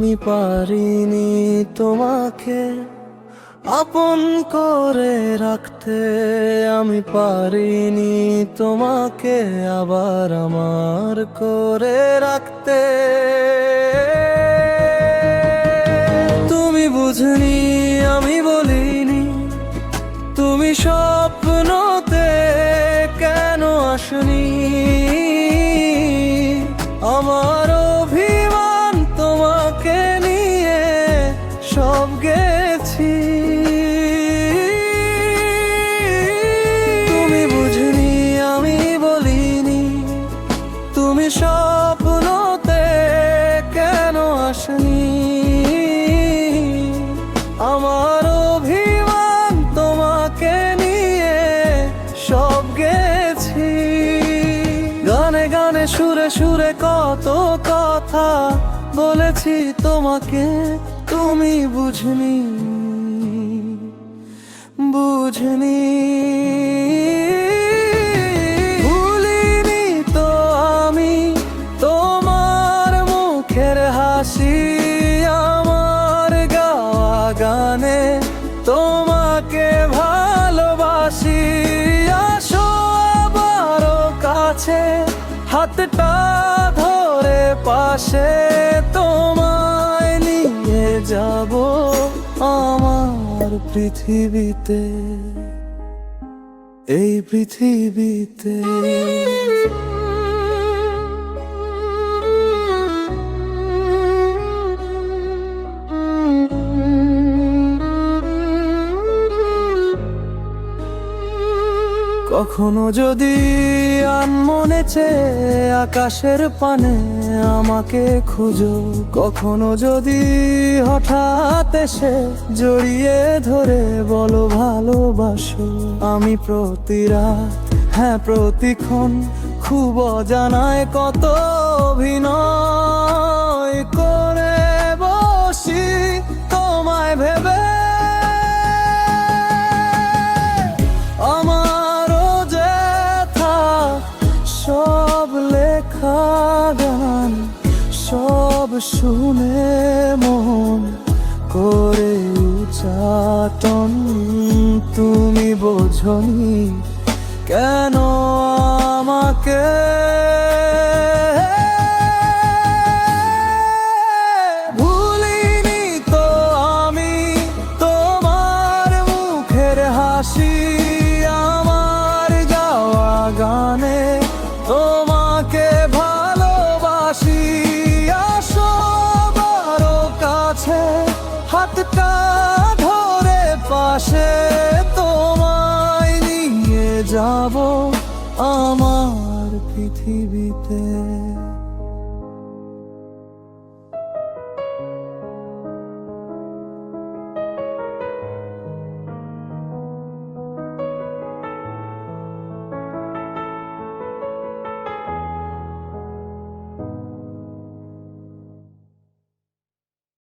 পারিনি তোমাকে আপন করে রাখতে। আমি পারিনি তোমাকে আবার আমার করে রাখতে। তুমি বুঝনি, আমি বলিনি, তুমি স্বপ্নতে সব গেছি। তুমি বুঝনি, আমি বলিনি। তুমি স্বপ্নতে কেন আসনি? আমার অভিমান তোমাকে নিয়ে সব গেছি। গানে গানে সুরে সুরে কত কথা বলেছি তোমাকে। তুমি বুঝনি বুঝনি। তো আমি তোমার মুখের হাসি, আমার গানে তোমাকে ভালোবাসি। কাছে, হাতটা ধরে পাশে। যাব আমার পৃথিবীতে এই পৃথিবীতে। কখনো যদি মনে চেয়ে আকাশের পানে আমাকে খুঁজো, কখনো যদি হঠাৎ এসে জড়িয়ে ধরে বলো ভালোবাসো। আমি প্রতি রাত হ্যাঁ প্রতিক্ষণ খুব অজানায় কত অভিনয়। শুনে মন করে উচাটন তুমি বোঝনি কেন আমাকে? কাছে হাতটা ধরে পাশে তোমায় নিয়ে যাব আমার পৃথিবীতে।